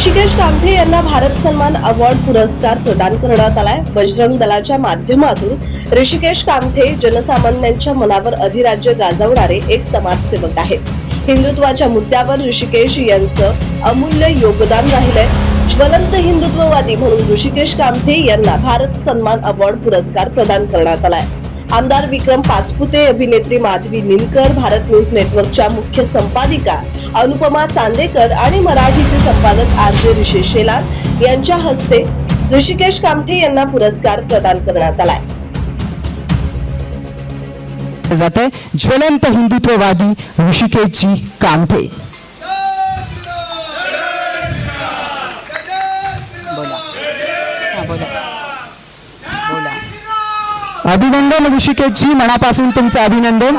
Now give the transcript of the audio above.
ऋषिकेश कामठे यांना भारत सन्मान अवॉर्ड पुरस्कार प्रदान करण्यात आलाय. बजरंग दलाच्या माध्यमातून ऋषिकेश कामठे जनसामान्यांच्या मनावर अधिराज्य गाजवणारे एक समाजसेवक आहेत. हिंदुत्वाच्या मुद्द्यावर ऋषिकेश यांचं अमूल्य योगदान राहिलंय. ज्वलंत हिंदुत्ववादी म्हणून ऋषिकेश कामठे यांना भारत सन्मान अवॉर्ड पुरस्कार प्रदान करण्यात आलाय. आमदार विक्रम पाचपुते अभिनेत्री माधवी निमकर भारत न्यूज नेटवर्कच्या मुख्य संपादिका अनुपमा चांदेकर आणि मराठीचे संपादक आर जे ऋषी शेलार यांच्या हस्ते ऋषिकेश कामठे यांना पुरस्कार प्रदान करण्यात आलाय. जाते ज्वलंत हिंदुत्ववादी ऋषिकेशजी कामठे. अभिनंदन ऋषिकेशजी मनापासून तुमचं अभिनंदन.